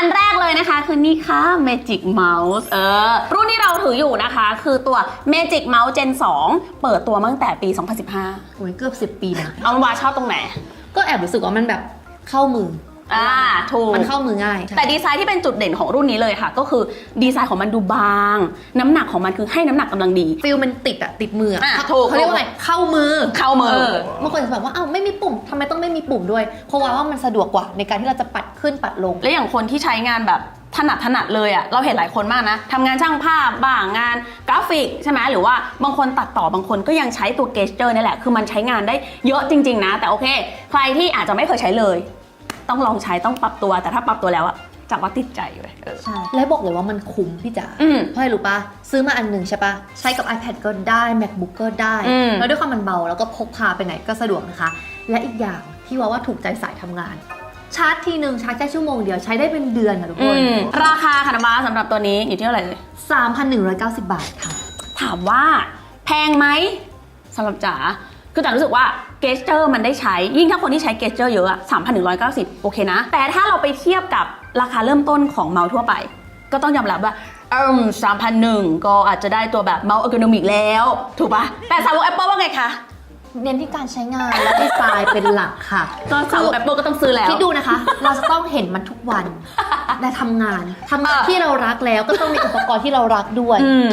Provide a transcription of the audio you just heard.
อันแรกเลยนะคะ คือนี่ค่ะ Magic Mouse เออ รุ่นที่เราถืออยู่นะคะ คือตัว Magic Mouse Gen 2 เปิดตัวมาตั้งแต่ปี 2015 โอ้ยเกือบ 10 ปีนะ เอาเป็นว่าชอบตรงไหน ก็แอบรู้สึกว่ามันแบบเข้ามือ อ่าถูก มันเข้ามือง่าย แต่ดีไซน์ที่เป็นจุดเด่นของรุ่นนี้เลยค่ะ ก็คือดีไซน์ของมันดูบาง น้ำหนักของมันคือให้น้ำหนักกำลังดี ฟิลมันติดอะติดมืออะอะเขาถูกเขาเรียกว่าไงเข้ามือเข้ามือ บางคนจะแบบว่าอ้าวไม่มีปุ่มทำไมต้องไม่มีปุ่มด้วย เพราะว่าว่ามันสะดวกกว่าในการที่เราจะปัดขึ้นปัดลง และอย่างคนที่ใช้งานแบบถนัดถนัดเลยอะเราเห็นหลายคนมากนะทำงานช่างภาพบ้างงานกราฟิกใช่ไหมหรือว่าบางคนตัดต่อบางคนก็ยังใช้ตัวเกสเจอร์นี่แหละ คือมันใช้งานได้เยอะจริง ๆ นะ แต่โอเค ใครที่อาจจะไม่เคยใช้เลย ต้องลองใช้ต้องปรับตัวแต่ถ้าปรับตัวแล้วอะจากว่าติดใจเลยเออ ใช่และบอกเลยว่ามันคุ้มพี่จ๋าอืมเพราะอะไรรู้ปะซื้อมาอันหนึ่งใช่ปะใช้กับ iPad ก็ได้ MacBook ก็ได้ อืม แล้วด้วยความมันเบาแล้วก็พกพาไปไหนก็สะดวกนะคะ และอีกอย่างที่ว่าว่าถูกใจสายทำงาน ชาร์จทีหนึ่งชาร์จแค่ชั่วโมงเดียวใช้ได้เป็นเดือนค่ะทุกคอืนมราคาค่ะนะมาสำหรับตัวนี้อยู่ที่เท่าไหร่เลย 3,190 บาทค่ะ ถามว่าแพงไหมสำหรับจ๋า คือจ๋ารู้สึกว่าเกสเจอร์มันได้ใช้ ยิ่งถ้าคนที่ใช้เกสเจอร์เยอะอะ3,190 โอเคนะ แต่ถ้าเราไปเทียบกับราคาเริ่มต้นของเมาส์ทั่วไป ก็ต้องยอมรับว่าเอิม3,001ก็อาจจะได้ตัวแบบเมาส์เออร์โกนอมิกแล้ว ถูกปะแต่สาวก Apple ว่าไงคะ เน้นที่การใช้งานและดีไซน์เป็นหลักค่ะ ก็สาวก Apple ก็ต้องซื้อแล้ว คิดดูนะคะ เราจะต้องเห็นมันทุกวันในทำงานทำงานเออที่เรารักแล้วก็ต้องมีอุปกรณ์ที่เรารักด้วยอืม